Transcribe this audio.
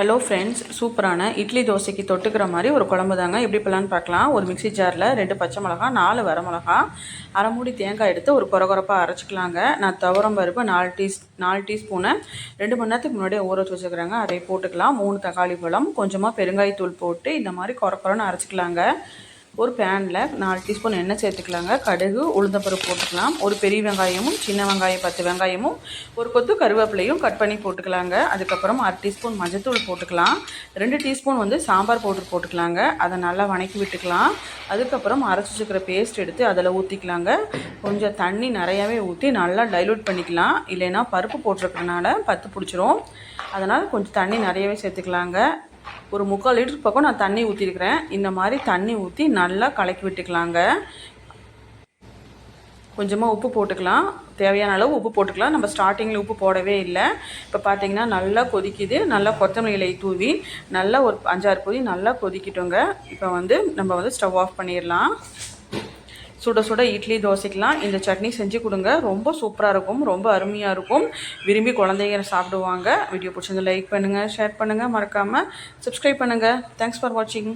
Hello friends சூப்பரான இட்லி தோசைக்கு தொட்டுக்கிற மாதிரி ஒரு குழம்பு தாங்க. எப்படி பண்ணலான்னு பார்க்கலாம். ஒரு மிக்ஸி ஜாரில் ரெண்டு பச்சை மிளகா நாலு வரமிளகா அரை மூடி தேங்காய் எடுத்து ஒரு குறகுறப்பாக அரைச்சிக்கலாங்க. நான் துவரம் பருப்பு நாலு டீஸ் நாலு டீஸ்பூனை ரெண்டு மணி நேரத்துக்கு முன்னாடியே ஊற வச்சு வச்சுக்கிறேங்க. அதை போட்டுக்கலாம். மூணு தக்காளி பழம் கொஞ்சமாக பெருங்காயத்தூள் போட்டு இந்த மாதிரி குறக்குறன்னு அரைச்சிக்கலாங்க. ஒரு பேனில் நாலு டீஸ்பூன் எண்ணெய் சேர்த்துக்கலாங்க. கடுகு உளுந்தப்பருப்பு போட்டுக்கலாம். ஒரு பெரிய வெங்காயமும் சின்ன வெங்காயம் பத்து வெங்காயமும் ஒரு கொத்து கருவேப்பிலையும் கட் பண்ணி போட்டுக்கலாங்க. அதுக்கப்புறம் அரை டீஸ்பூன் மஞ்சத்தூள் போட்டுக்கலாம். ரெண்டு டீஸ்பூன் வந்து சாம்பார் பவுடர் போட்டுக்கலாங்க. அதை நல்லா வணக்கி விட்டுக்கலாம். அதுக்கப்புறம் அரைச்சி வச்சுக்கிற பேஸ்ட் எடுத்து அதில் ஊற்றிக்கலாங்க கொஞ்சம் தண்ணி நிறையாவே ஊற்றி நல்லா டைலூட் பண்ணிக்கலாம். இல்லைன்னா பருப்பு போட்டிருக்கறனால பத்து பிடிச்சிரும். அதனால் கொஞ்சம் தண்ணி நிறையவே சேர்த்துக்கலாங்க. ஒரு முக்கால் லிட்டர் பக்கம் நான் தண்ணி ஊற்றிருக்கிறேன் இந்த மாதிரி தண்ணி ஊற்றி நல்லா கலக்கி விட்டுக்கலாங்க. கொஞ்சமாக உப்பு போட்டுக்கலாம். தேவையான அளவு உப்பு போட்டுக்கலாம். நம்ம ஸ்டார்டிங்கில் உப்பு போடவே இல்லை. இப்போ பார்த்தீங்கன்னா நல்லா கொதிக்குது. நல்லா கொத்தமல்லி இலை தூவி நல்லா ஒரு அஞ்சாறு கொதி நல்லா கொதிக்கிட்டோங்க. இப்போ வந்து நம்ம வந்து ஸ்டவ் ஆஃப் பண்ணிடலாம். சுட சுட இட்லி தோசைக்கெலாம் இந்த சட்னி செஞ்சு கொடுங்க. ரொம்ப சூப்பராக இருக்கும் ரொம்ப அருமையாக இருக்கும். விரும்பி குழந்தைங்க சாப்பிடுவாங்க. வீடியோ பிடிச்சிருந்து லைக் பண்ணுங்கள் ஷேர் பண்ணுங்கள் மறக்காமல் சப்ஸ்கிரைப் பண்ணுங்கள் தேங்க்ஸ் ஃபார் வாட்சிங்